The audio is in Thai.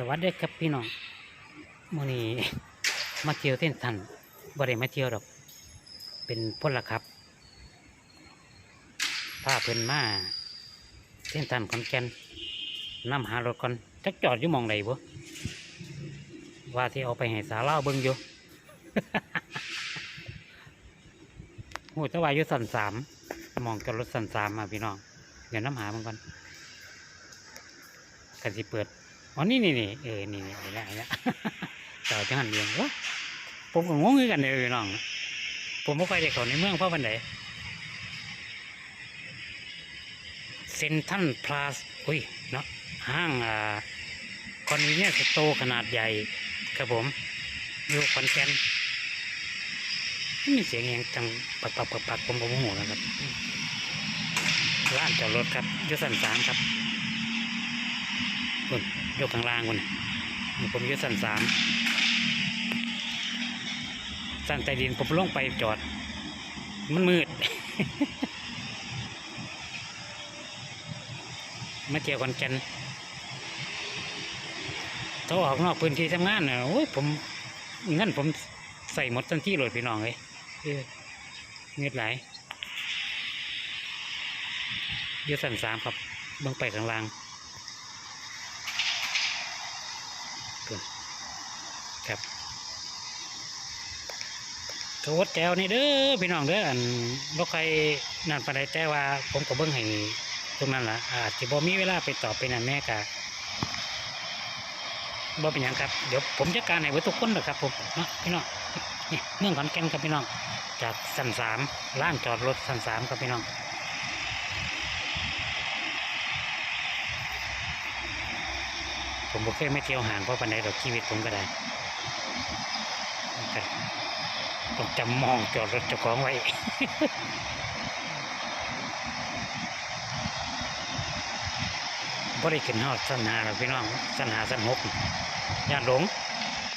สวัสดีครับพี่น้องมื่อนี้มาเที่ยวเส้นทันบ่ได้มาเที่ยวดอก เป็นพละครับพาเพิ่นมาเส้นทันขอนแก่นนำหารถก่อนจักจอดอยู่มองใดบ่ว่าที่เอาไปให้สาเล่าเบิ่งอยู่โอ้ต่ว่าอยู่สันสามมองจอดรถสันสามมาพี่น้องเดี๋ยวน้ำหามันก่อนกันสิเปิด อ๋อนี่นี่นี่เออนี่นี่ไอ้ละไอ้ละจอจังหันเรียงวะผมก็งงกันเลยน้องผมไม่ค่อยได้เข้าในเมืองเพราะวันไหนเซนทันพลาสอุ้ยเนาะห้างอ่าคอนเวเนียสโตขนาดใหญ่ครับผมอยู่คอนแกนมีเสียงอย่างจังปักปักปักปักผมก็โมโหนะครับร้านจอดรถครับยุสันสามครับคุณ ยกข้างล่างคนผมยึดสั้นสามสั้นใต้ดินผมลงไปจอด มันมืด มาเที่ยวคอนแก่นถ้าออกนอกพื้นที่ทำงานน่ะโอ้ยผมงั้นผมใส่หมดทันที่เลยพี่น้องเลยเออเงืดไหลายอยึดสั้นสามครับเบิ่งไปข้างล่าง ครับกวดแจวนี่เด้อพี่น้องเด้ออันบ่ใครนั่นปานใดแต่ว่า ผมก็เบิ่งให้ตรงนั้นล่ะอาจจะบ่มีเวลาไปตอบไปนั่นแม่กะบ่เป็นหยังครับเดี๋ยวผมจัดการให้เบิดทุกคนนะครับผมเนาะพี่น้องนี่เมืองขอนแก่นครับพี่น้อง จากสันสามร้านจอดรถสันสามครับพี่น้องผมบ่เคยไม่เที่ยวห่างเพราะปันใดดอกชีวิตผมก็ได้ ครับต้องจำมองจอดรถเจ้าของไว้บริขึ้นหอดสันหาหรอพี่น้องสันหาสันหกย่านหลง